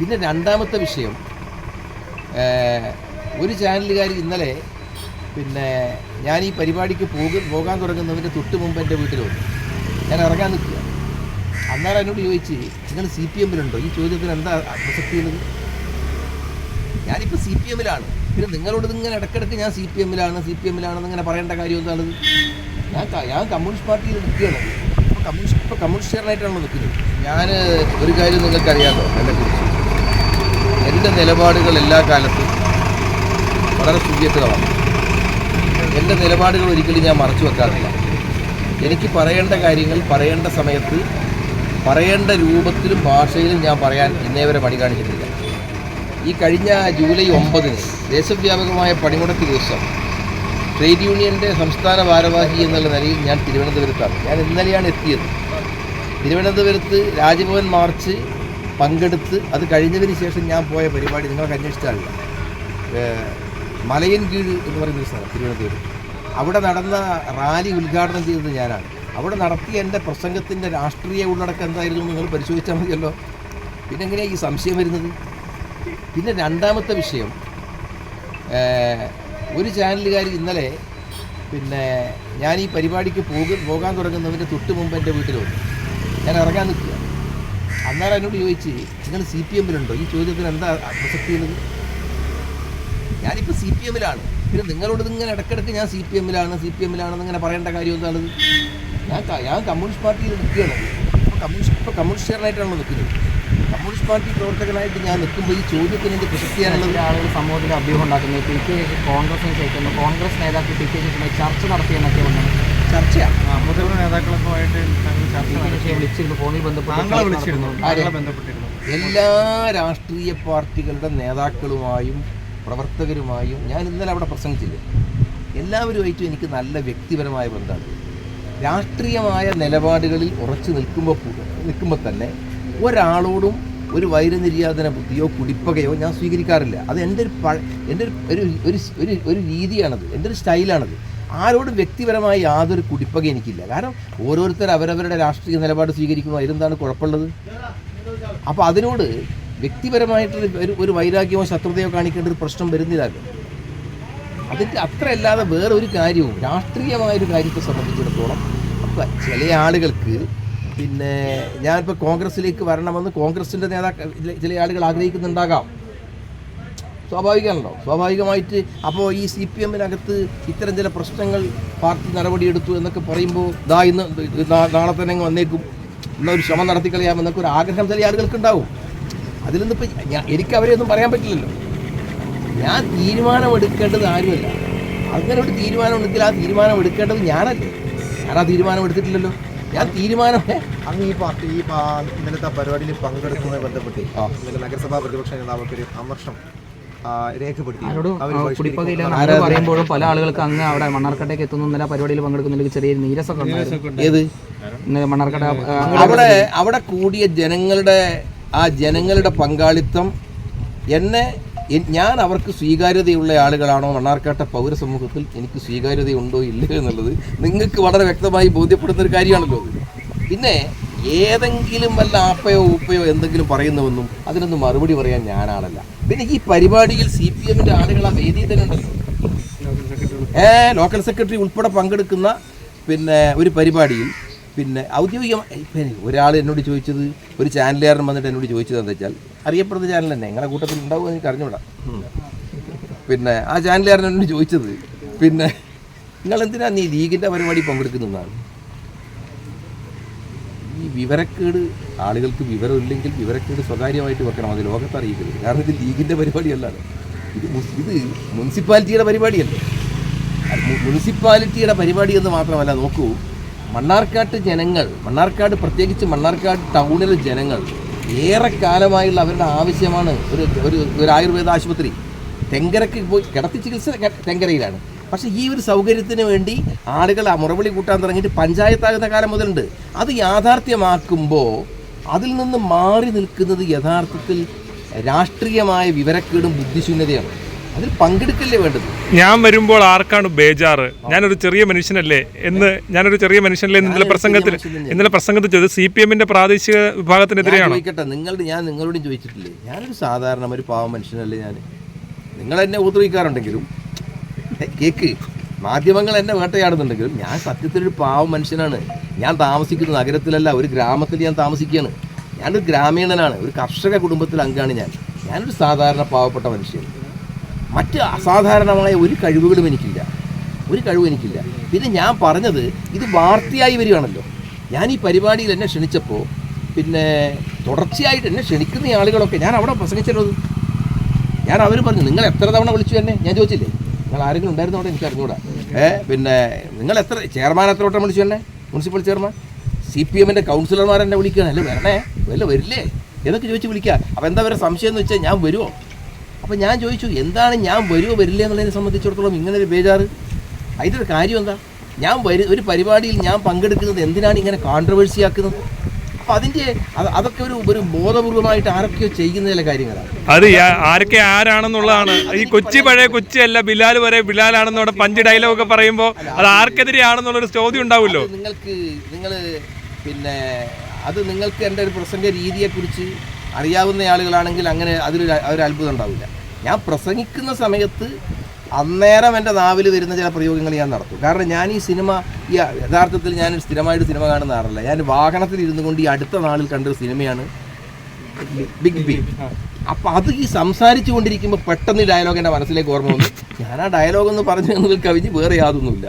പിന്നെ രണ്ടാമത്തെ വിഷയം ഒരു ചാനലുകാർ ഇന്നലെ പിന്നെ ഞാൻ ഈ പരിപാടിക്ക് പോകു പോകാൻ തുടങ്ങുന്നതിന്റെ തൊട്ട് മുമ്പ് എന്റെ വീട്ടിൽ വന്നു. ഞാൻ ഇറങ്ങാൻ നിൽക്കുക. അന്നേരം എന്നോട് ചോദിച്ച് നിങ്ങൾ സി പി എമ്മിലുണ്ടോ? ഈ ചോദ്യത്തിന് എന്താ പ്രസക്തിയുള്ളത് ഞാനിപ്പോൾ സി പി എമ്മിലാണ്. പിന്നെ നിങ്ങളോട് ഇങ്ങനെ ഇടയ്ക്കിടയ്ക്ക് ഞാൻ സി പി എമ്മിലാണ് സി പി എമ്മിലാണെന്ന് ഇങ്ങനെ പറയേണ്ട കാര്യം എന്താണത്? ഞാൻ ഞാൻ കമ്മ്യൂണിസ്റ്റ് പാർട്ടിയിൽ നിൽക്കുകയാണ്. ഇപ്പോൾ കമ്മ്യൂണിസ്റ്റ് ഇപ്പോൾ കമ്മ്യൂണിസ്റ്റുകാരനായിട്ടാണല്ലോ നിൽക്കുന്നത്. ഞാൻ ഒരു കാര്യം നിങ്ങൾക്കറിയാമല്ലോ എന്നെക്കുറിച്ച് എന്റെ നിലപാടുകൾ എല്ലാ കാലത്തും വളരെ സുഖ്യത്തിലാണ് എന്റെ നിലപാടുകൾ ഒരിക്കലും ഞാൻ മറച്ചു വെക്കാറില്ല. എനിക്ക് പറയേണ്ട കാര്യങ്ങൾ പറയേണ്ട സമയത്ത് പറയേണ്ട രൂപത്തിലും ഭാഷയിലും ഞാൻ പറയാൻ ഇന്നേ വരെ പണി കാണിച്ചിട്ടില്ല. ഈ കഴിഞ്ഞ ജൂലൈ ഒമ്പതിന് ദേശവ്യാപകമായ പണിമുടക്ക് ദിവസം ട്രേഡ് യൂണിയന്റെ സംസ്ഥാന ഭാരവാഹി എന്നുള്ള നിലയിൽ ഞാൻ തിരുവനന്തപുരത്താണ്. ഞാൻ ഇന്നലെയാണ് എത്തിയത്. തിരുവനന്തപുരത്ത് രാജ്ഭവൻ മാർച്ച് പങ്കെടുത്ത് അത് കഴിഞ്ഞതിന് ശേഷം ഞാൻ പോയ പരിപാടി നിങ്ങൾക്ക് അന്വേഷിച്ചാലില്ല ഏഹ് മലയൻ കീഴ് എന്ന് പറയുന്ന സ്ഥലം തിരുവനന്തപുരം. അവിടെ നടന്ന റാലി ഉദ്ഘാടനം ചെയ്തത് ഞാനാണ്. അവിടെ നടത്തിയ എന്റെ പ്രസംഗത്തിന്റെ രാഷ്ട്രീയ ഉള്ളടക്കം എന്തായിരുന്നു നിങ്ങൾ പരിശോധിച്ചാൽ മതിയല്ലോ. പിന്നെ എങ്ങനെയാണ് ഈ സംശയം വരുന്നത്? പിന്നെ രണ്ടാമത്തെ വിഷയം ഒരു ചാനലുകാർ ഇന്നലെ പിന്നെ ഞാൻ ഈ പരിപാടിക്ക് പോകു പോകാൻ തുടങ്ങുന്നതിന്റെ തൊട്ട് മുമ്പ് എന്റെ വീട്ടിൽ വന്നു. ഞാൻ ഇറങ്ങാൻ നിൽക്കുക അന്നേരം എന്നോട് ചോദിച്ച് നിങ്ങൾ സി പി എമ്മിലുണ്ടോ? ഈ ചോദ്യത്തിന് എന്താ പ്രസക്തിയുള്ളത് ഞാനിപ്പോൾ സി പി എമ്മിലാണ്. പിന്നെ നിങ്ങളോട് ഇങ്ങനെ ഇടയ്ക്കിടയ്ക്ക് ഞാൻ സി പി എമ്മിലാണ് സി പി എമ്മിലാണെന്ന് ഇങ്ങനെ പറയേണ്ട കാര്യം എന്താണത്? ഞാൻ ഞാൻ കമ്മ്യൂണിസ്റ്റ് പാർട്ടിയിൽ നിൽക്കുകയാണ്. അപ്പോൾ കമ്മ്യൂണിസ്റ്റ് ഇപ്പോൾ കമ്മ്യൂണിസ്റ്റുകാരനായിട്ടാണല്ലോ നിൽക്കുന്നത്. കമ്മ്യൂണിസ്റ്റ് പാർട്ടി പ്രവർത്തകനായിട്ട് ഞാൻ നിൽക്കുമ്പോൾ ഈ ചോദ്യത്തിന് എന്റെ പ്രസക്തിയാണുള്ളത്? ആളുകൾ സമൂഹത്തിൽ അഭ്യൂഹം ഉണ്ടാക്കുന്നത് പി കെ കോൺഗ്രസിനെ ചേർക്കുന്നു കോൺഗ്രസ് നേതാക്കൾ പി കെ ശശിയുമായി ചർച്ച നടത്തിയെന്നൊക്കെ വന്നത് ചർച്ചയാണ് മുതിർന്ന നേതാക്കളൊക്കെ താങ്കൾ വിളിച്ചിരുന്നു ഫോണിൽ ബന്ധപ്പെട്ടിരുന്നു. എല്ലാ രാഷ്ട്രീയ പാർട്ടികളുടെ നേതാക്കളുമായും പ്രവർത്തകരുമായും ഞാൻ ഇന്നലെ അവിടെ പ്രസംഗിച്ചില്ല? എല്ലാവരുമായിട്ടും എനിക്ക് നല്ല വ്യക്തിപരമായ ബന്ധമാണ്. രാഷ്ട്രീയമായ നിലപാടുകളിൽ ഉറച്ചു നിൽക്കുമ്പോൾ നിൽക്കുമ്പോൾ തന്നെ ഒരാളോടും ഒരു വൈരനിര്യാതന ബുദ്ധിയോ കുടിപ്പകയോ ഞാൻ സ്വീകരിക്കാറില്ല. അത് എന്റെ ഒരു പഴ എന്റെ ഒരു ഒരു ഒരു ഒരു ഒരു രീതിയാണത്. എന്റെ ഒരു സ്റ്റൈലാണത്. ആരോടും വ്യക്തിപരമായി യാതൊരു കുടിപ്പക എനിക്കില്ല. കാരണം ഓരോരുത്തർ അവരവരുടെ രാഷ്ട്രീയ നിലപാട് സ്വീകരിക്കുന്നു. അതിലെന്താണ് കുഴപ്പമുള്ളത്? അപ്പോൾ അതിനോട് വ്യക്തിപരമായിട്ടുള്ള ഒരു ഒരു വൈരാഗ്യമോ ശത്രുതയോ കാണിക്കേണ്ട ഒരു പ്രശ്നം വരുന്നില്ല അതിന്റെ അത്രയല്ലാതെ വേറെ ഒരു കാര്യവും രാഷ്ട്രീയമായൊരു കാര്യത്തെ സംബന്ധിച്ചിടത്തോളം അപ്പം ചില ആളുകൾക്ക് പിന്നെ ഞാനിപ്പോൾ കോൺഗ്രസ്സിലേക്ക് വരണമെന്ന് കോൺഗ്രസിന്റെ നേതാക്കൾ ചില ആളുകൾ ആഗ്രഹിക്കുന്നുണ്ടാകാം. സ്വാഭാവികമാണല്ലോ. സ്വാഭാവികമായിട്ട് അപ്പോൾ ഈ സി പി എമ്മിനകത്ത് ഇത്തരം ചില പ്രശ്നങ്ങൾ പാർട്ടി നടപടിയെടുത്തു എന്നൊക്കെ പറയുമ്പോൾ ഇതാ ഇന്ന് നാളെ തന്നെ അങ്ങ് വന്നേക്കും. എന്നൊരു ശ്രമം നടത്തിക്കളയാമെന്നൊക്കെ ഒരു ആഗ്രഹം ചില ആളുകൾക്ക് ഉണ്ടാവും അതിൽ നിന്നിപ്പോൾ എനിക്ക് അവരെ ഒന്നും പറയാൻ പറ്റില്ലല്ലോ. ഞാൻ തീരുമാനമെടുക്കേണ്ടത് ആരുമല്ല. അങ്ങനെ ഒരു തീരുമാനം എടുക്കില്ല ആ തീരുമാനം എടുക്കേണ്ടത് ഞാനല്ലേ. ഞാൻ ആ തീരുമാനം എടുത്തിട്ടില്ലല്ലോ ഞാൻ തീരുമാനം? അങ്ങ് ഈ പാർട്ടി ഈ ഇന്നലത്തെ പരിപാടിയിൽ പങ്കെടുക്കുന്നതുമായി ബന്ധപ്പെട്ട് ഇന്നലെ നഗരസഭാ പ്രതിപക്ഷ നേതാവ് ഒരു അമർഷം രേഖപ്പെടുത്തി. പറയുമ്പോഴും പല ആളുകൾക്ക് അങ്ങ് അവിടെ മണ്ണാർക്കട്ടേക്ക് എത്തുന്നില്ല ഇന്നലെ പരിപാടിയിൽ പങ്കെടുക്കുന്നില്ല ചെറിയ നീരസൊക്കെ ഏത്? അവിടെ അവിടെ കൂടിയ ജനങ്ങളുടെ ആ ജനങ്ങളുടെ പങ്കാളിത്തം എന്നെ ഞാൻ അവർക്ക് സ്വീകാര്യതയുള്ള ആളുകളാണോ? മണ്ണാർക്കാട്ട പൗരസമൂഹത്തിൽ എനിക്ക് സ്വീകാര്യതയുണ്ടോ ഇല്ലയോ എന്നുള്ളത് നിങ്ങൾക്ക് വളരെ വ്യക്തമായി ബോധ്യപ്പെടുന്ന ഒരു കാര്യമാണല്ലോ പിന്നെ ഏതെങ്കിലും വല്ല ആപ്പയോ ഉപ്പയോ എന്തെങ്കിലും പറയുന്നുവെന്നും അതിനൊന്നും മറുപടി പറയാൻ ഞാനാണല്ല പിന്നെ ഈ പരിപാടിയിൽ സി പി എമ്മിന്റെ ആളുകൾ ആ വേദിയിൽ തന്നെ ഉണ്ടല്ലോ. ഏ ലോക്കൽ സെക്രട്ടറി ഉൾപ്പെടെ പങ്കെടുക്കുന്ന പിന്നെ ഒരു പരിപാടിയിൽ പിന്നെ ഔദ്യോഗിക ഒരാൾ എന്നോട് ചോദിച്ചത് ഒരു ചാനലുകാരൻ വന്നിട്ട് എന്നോട് ചോദിച്ചത് എന്താ വെച്ചാൽ അറിയപ്പെടുന്ന ചാനൽ തന്നെ നിങ്ങളുടെ കൂട്ടത്തിൽ ഉണ്ടാവുമെന്ന് എനിക്ക് അറിഞ്ഞൂടാ. പിന്നെ ആ ചാനലുകാരൻ എന്നോട് ചോദിച്ചത് പിന്നെ നിങ്ങൾ എന്തിനാ നീ ലീഗിന്റെ പരിപാടി പങ്കെടുക്കുന്നതാണ് വിവരക്കേട് ആളുകൾക്ക് വിവരമില്ലെങ്കിൽ വിവരക്കേട് സ്വകാര്യമായിട്ട് വെക്കണം. അത് ലോകത്ത് അറിയിക്കരുത് കാരണം ഇത് ലീഗിന്റെ പരിപാടിയല്ലാതെ. ഇത് ഇത് മുനിസിപ്പാലിറ്റിയുടെ പരിപാടിയല്ല. മുനിസിപ്പാലിറ്റിയുടെ പരിപാടി എന്ന് മാത്രമല്ല നോക്കൂ. മണ്ണാർക്കാട്ട് ജനങ്ങൾ മണ്ണാർക്കാട് പ്രത്യേകിച്ച് മണ്ണാർക്കാട് ടൗണിലെ ജനങ്ങൾ ഏറെക്കാലമായുള്ള അവരുടെ ആവശ്യമാണ് ഒരു ഒരു ആയുർവേദ ആശുപത്രി. തെങ്കരക്ക് പോയി കിടത്തി ചികിത്സ തെങ്കരയിലാണ്. പക്ഷേ ഈ ഒരു സൗകര്യത്തിന് വേണ്ടി ആളുകൾ ആ മുറവിളി കൂട്ടാൻ തുടങ്ങിയിട്ട് പഞ്ചായത്താകുന്ന കാലം മുതലുണ്ട്. അത് യാഥാർത്ഥ്യമാക്കുമ്പോൾ അതിൽ നിന്ന് മാറി നിൽക്കുന്നത് യഥാർത്ഥത്തിൽ രാഷ്ട്രീയമായ വിവരക്കേടും ബുദ്ധിശൂന്യതയാണ് അതിൽ പങ്കെടുക്കല്ലേ വേണ്ടത്? ഞാൻ വരുമ്പോൾ ആർക്കാണ് ബേജാറ്? ഞാനൊരു ചെറിയ മനുഷ്യനല്ലേ എന്ന് ഞാനൊരു ചെറിയ മനുഷ്യനല്ലേ ഇന്നലെ പ്രസംഗത്തിൽ ഇന്നലെ പ്രസംഗത്തിൽ ചോദിച്ചത് സി പി എമ്മിന്റെ പ്രാദേശിക വിഭാഗത്തിനെതിരെയാണ്? ചോദിക്കട്ടെ നിങ്ങളുടെ ഞാൻ നിങ്ങളോടും ചോദിച്ചിട്ടില്ലേ? ഞാനൊരു സാധാരണ ഒരു പാവ മനുഷ്യനല്ലേ ഞാൻ? നിങ്ങൾ എന്നെ ഉപദ്രവിക്കാറുണ്ടെങ്കിലും കേക്ക്. മാധ്യമങ്ങൾ എന്നെ വേട്ടയാടുന്നുണ്ടെങ്കിലും ഞാൻ സത്യത്തിലൊരു പാവ മനുഷ്യനാണ്. ഞാൻ താമസിക്കുന്നത് നഗരത്തിലല്ല ഒരു ഗ്രാമത്തിൽ ഞാൻ താമസിക്കുകയാണ്. ഞാനൊരു ഗ്രാമീണനാണ് ഒരു കർഷക കുടുംബത്തിൽ അംഗമാണ് ഞാൻ. ഞാനൊരു സാധാരണ പാവപ്പെട്ട മനുഷ്യൻ. മറ്റ് അസാധാരണമായ ഒരു കഴിവുകളും എനിക്കില്ല. ഒരു കഴിവും എനിക്കില്ല. പിന്നെ ഞാൻ പറഞ്ഞത് ഇത് വാർത്തയായി വരികയാണല്ലോ. ഞാൻ ഈ പരിപാടിയിൽ എന്നെ ക്ഷണിച്ചപ്പോൾ പിന്നെ തുടർച്ചയായിട്ട് എന്നെ ക്ഷണിക്കുന്ന ആളുകളൊക്കെ ഞാൻ അവിടെ പ്രസംഗിച്ചല്ലോ ഞാൻ അവർ പറഞ്ഞു നിങ്ങൾ എത്ര തവണ വിളിച്ചു എന്നെ? ഞാൻ ചോദിച്ചില്ലേ? നിങ്ങൾ ആരെങ്കിലും ഉണ്ടായിരുന്നു അവിടെ? എനിക്ക് അറിഞ്ഞൂടാ ഏ പിന്നെ നിങ്ങൾ എത്ര ചെയർമാൻ എത്ര വട്ടം വിളിച്ചു തന്നെ മുനിസിപ്പൽ ചെയർമാൻ? സി പി എമ്മിന്റെ കൗൺസിലർമാർ എന്നെ വിളിക്കുകയാണ് അല്ലേ വരണേ? വല്ല വരില്ലേ? എന്നൊക്കെ ചോദിച്ച് വിളിക്കുക അപ്പോൾ എന്താ വരെ സംശയം എന്ന് വെച്ചാൽ ഞാൻ വരുമോ അപ്പോൾ ഞാൻ ചോദിച്ചു എന്താണ് ഞാൻ വരുമോ വരില്ലേ എന്നുള്ളതിനെ സംബന്ധിച്ചിടത്തോളം ഇങ്ങനെ ഒരു ബേജാറ്. അതിന്റെ കാര്യം എന്താ? ഞാൻ വരു ഒരു പരിപാടിയിൽ ഞാൻ പങ്കെടുക്കുന്നത് എന്തിനാണ് ഇങ്ങനെ കോൺട്രവേഴ്സി ആക്കുന്നത്? അപ്പോൾ അതിന്റെ അതൊക്കെ ഒരു ഒരു ബോധപൂർവമായിട്ട് ആരൊക്കെയോ ചെയ്യുന്ന ചില കാര്യങ്ങളാണ്. അത് ആരൊക്കെ ആരാണെന്നുള്ളതാണ്. ഈ കൊച്ചി പഴയ കൊച്ചി അല്ല ബിലാൽ വരെ ബിലാലാണെന്നോടെ പഞ്ച് ഡയലോഗ് ഒക്കെ പറയുമ്പോൾ അത് ആർക്കെതിരെയാണെന്നുള്ളൊരു ചോദ്യം ഉണ്ടാവുമല്ലോ. നിങ്ങൾക്ക് നിങ്ങൾ പിന്നെ അത് നിങ്ങൾക്ക് എന്റെ ഒരു പ്രസംഗ രീതിയെക്കുറിച്ച് അറിയാവുന്ന ആളുകളാണെങ്കിൽ അങ്ങനെ അതിലൊരു ഒരു അത്ഭുതം ഉണ്ടാവില്ല. ഞാൻ പ്രസംഗിക്കുന്ന സമയത്ത് അന്നേരം എന്റെ നാവിൽ വരുന്ന ചില പ്രയോഗങ്ങൾ ഞാൻ നടത്തും. കാരണം ഞാൻ ഈ സിനിമ ഈ യഥാർത്ഥത്തിൽ ഞാൻ സ്ഥിരമായിട്ട് സിനിമ കാണുന്ന ആളല്ല. ഞാൻ വാഹനത്തിൽ ഇരുന്നു കൊണ്ട് ഈ അടുത്ത നാളിൽ കണ്ടൊരു സിനിമയാണ് ബിഗ് ബി അപ്പം അത് ഈ സംസാരിച്ചു കൊണ്ടിരിക്കുമ്പോൾ പെട്ടെന്ന് ഡയലോഗ് എന്റെ മനസ്സിലേക്ക് ഓർമ്മ വന്നു. ഞാൻ ആ ഡയലോഗ് എന്ന് പറഞ്ഞു കവിഞ്ഞ് വേറെ യാതൊന്നുമില്ല.